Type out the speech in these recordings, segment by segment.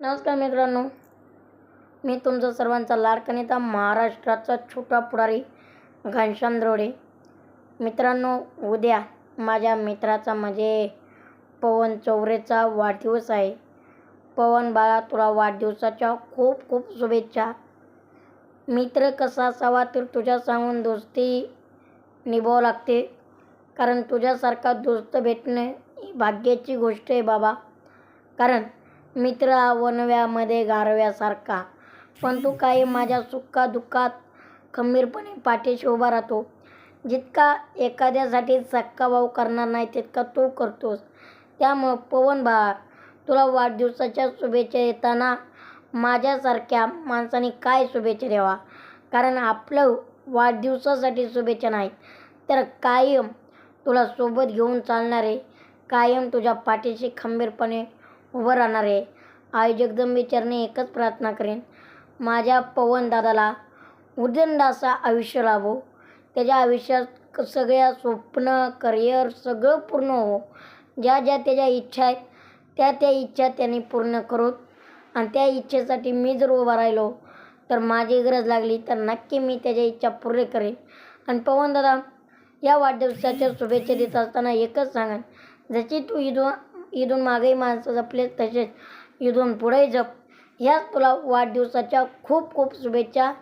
नमस्कार मित्रांनो मी तुमचा सर्वांचा लाडका महाराष्ट्राचा छोटा पुढारी घनश्याम द्रोडे. मित्रांनो उद्या माझ्या मित्राचा म्हणजे पवन चौरेचा वाढदिवस आहे. पवन बाळा तुला वाढदिवसाच्या खूप खूप शुभेच्छा. मित्र कसा असावा तर तुझ्या सांगून दोस्ती निभावं लागते. कारण तुझ्यासारखा दोस्त भेटणे ही भाग्याची गोष्ट आहे बाबा. कारण मित्र वनव्यामध्ये गारव्यासारखा. पण तू काही माझ्या सुखादुःखात खंबीरपणे पाठीशी उभा राहतो. जितका एखाद्यासाठी सक्का भाऊ करणार नाही तितका तू करतोस त्यामुळं पवन बा तुला वाढदिवसाच्या शुभेच्छा येताना माझ्यासारख्या माणसाने काय शुभेच्छा द्यावा? कारण आपलं वाढदिवसासाठी शुभेच्छा नाहीत. तर कायम तुला सोबत घेऊन चालणारे कायम तुझ्या पाठीशी खंबीरपणे उभं राहणार आहे आई जगदंबेचरणी एकच प्रार्थना करेन. माझ्या पवन दादाला उदंड असा आयुष्य लाभो. त्याच्या आयुष्यात क- सगळ्या स्वप्न करिअर सगळं पूर्ण हो. ज्या ज्या त्याच्या इच्छा आहेत त्या त्या इच्छा त्यांनी पूर्ण करोत. आणि त्या इच्छेसाठी मी जर उभा राहिलो तर माझी गरज लागली तर नक्की मी त्याच्या इच्छा पूर्ण करेन. आणि पवन दादा या वाढदिवसाच्या शुभेच्छा देत असताना एकच सांगा जशी तू ईदून ईदून मागेही माणसं जपले तसेच इथून पुढेही जप ह्याच तुला वाढदिवसाच्या खूप खूप शुभेच्छा.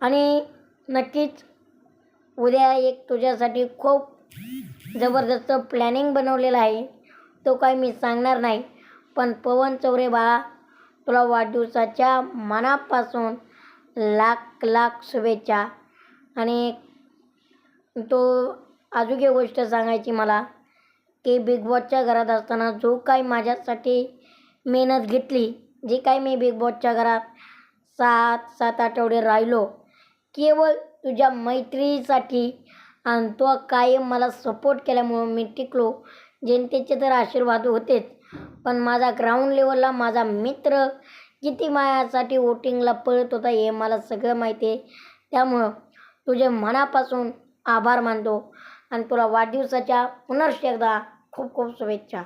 आणि नक्कीच उद्या एक तुझ्यासाठी खूप जबरदस्त प्लॅनिंग बनवलेला आहे. तो काही मी सांगणार नाही. पण पवन चौरे बाळा तुला वाढदिवसाच्या मनापासून लाख लाख शुभेच्छा. आणि तो अजून एक गोष्ट सांगायची मला की बिग बॉसच्या घरात असताना जो काही माझ्यासाठी मेहनत घेतली. जे काही मी बिग बॉसच्या घरात सात सात आठवडे राहिलो केवळ तुझ्या मैत्रीसाठी आणि तो कायम मला सपोर्ट केल्यामुळं मी टिकलो. जनतेचे तर आशीर्वाद होतेच पण माझा ग्राउंड लेवलला माझा मित्र किती माझ्यासाठी वोटिंगला पळत होता हे मला सगळं माहिती आहे. त्यामुळं तुझे मनापासून आभार मानतो आणि तुला वाढदिवसाच्या पुनर्श एकदा खूप खूप शुभेच्छा.